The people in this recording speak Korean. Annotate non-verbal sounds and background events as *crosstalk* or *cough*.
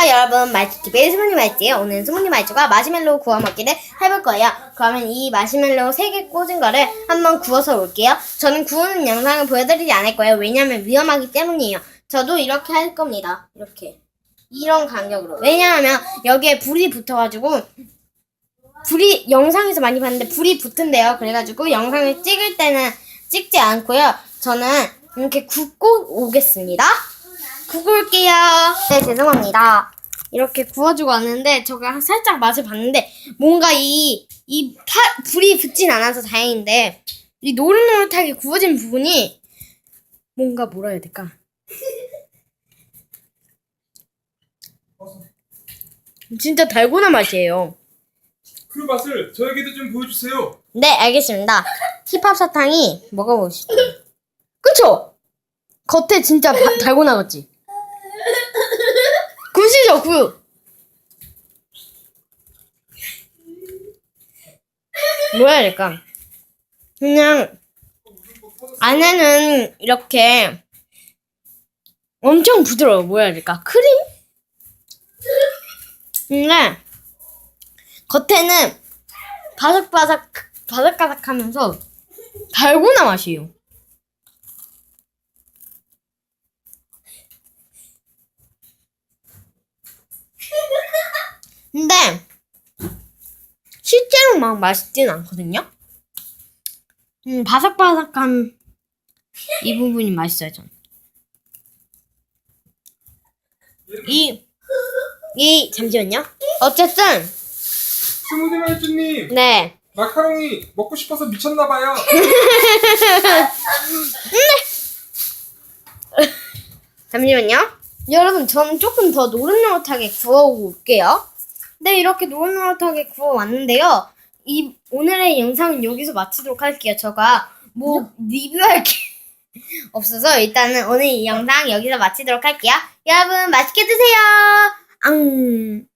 아, 여러분 말티TV의 스모니 말티 오늘 스모니 말티가 마시멜로우 구워 먹기를 해볼 거예요. 그러면 이 마시멜로우 3개 꽂은 거를 한번 구워서 올게요. 저는 구우는 영상을 보여드리지 않을 거예요. 왜냐면 위험하기 때문이에요. 저도 이렇게 할 겁니다. 이렇게 이런 간격으로. 왜냐하면 여기에 불이 붙어가지고 불이 영상에서 많이 봤는데 불이 붙은데요. 그래가지고 영상을 찍을 때는 찍지 않고요. 저는 이렇게 굽고 오겠습니다. 굽고 올게요. 네, 죄송합니다. 이렇게 구워주고 왔는데 제가 살짝 맛을 봤는데 뭔가 이, 이 파, 불이 붙진 않아서 다행인데 이 노릇노릇하게 구워진 부분이 뭔가 뭐라 해야 될까? 진짜 달고나 맛이에요. 그 맛을 저에게도 좀 보여주세요. 네, 알겠습니다. 힙합 사탕이 먹어보시죠. 그쵸? 겉에 진짜 바- 달고나 같지? 굿이죠, 굿. 뭐야 해야 될까? 그냥 안에는 이렇게 엄청 부드러워. 뭐야 될까? 크림? 근데 겉에는 바삭바삭 바삭바삭 하면서 달고나 맛이에요. 근데 실제로 막 맛있진 않거든요. 음, 바삭바삭한 이 부분이 맛있어요, 전. 이, 이, 잠시만요. 어쨌든, 스무디 말주님 네. 마카롱이 먹고 싶어서 미쳤나봐요. *laughs* *laughs* 잠시만요. 여러분, 저는 조금 더 노릇노릇하게 구워올게요. 네, 이렇게 노릇노릇하게 구워왔는데요. 이, 오늘의 영상은 여기서 마치도록 할게요. 제가 뭐 리뷰할 게 *laughs* 없어서 일단은 오늘 이 영상 여기서 마치도록 할게요. 여러분, 맛있게 드세요. 앙.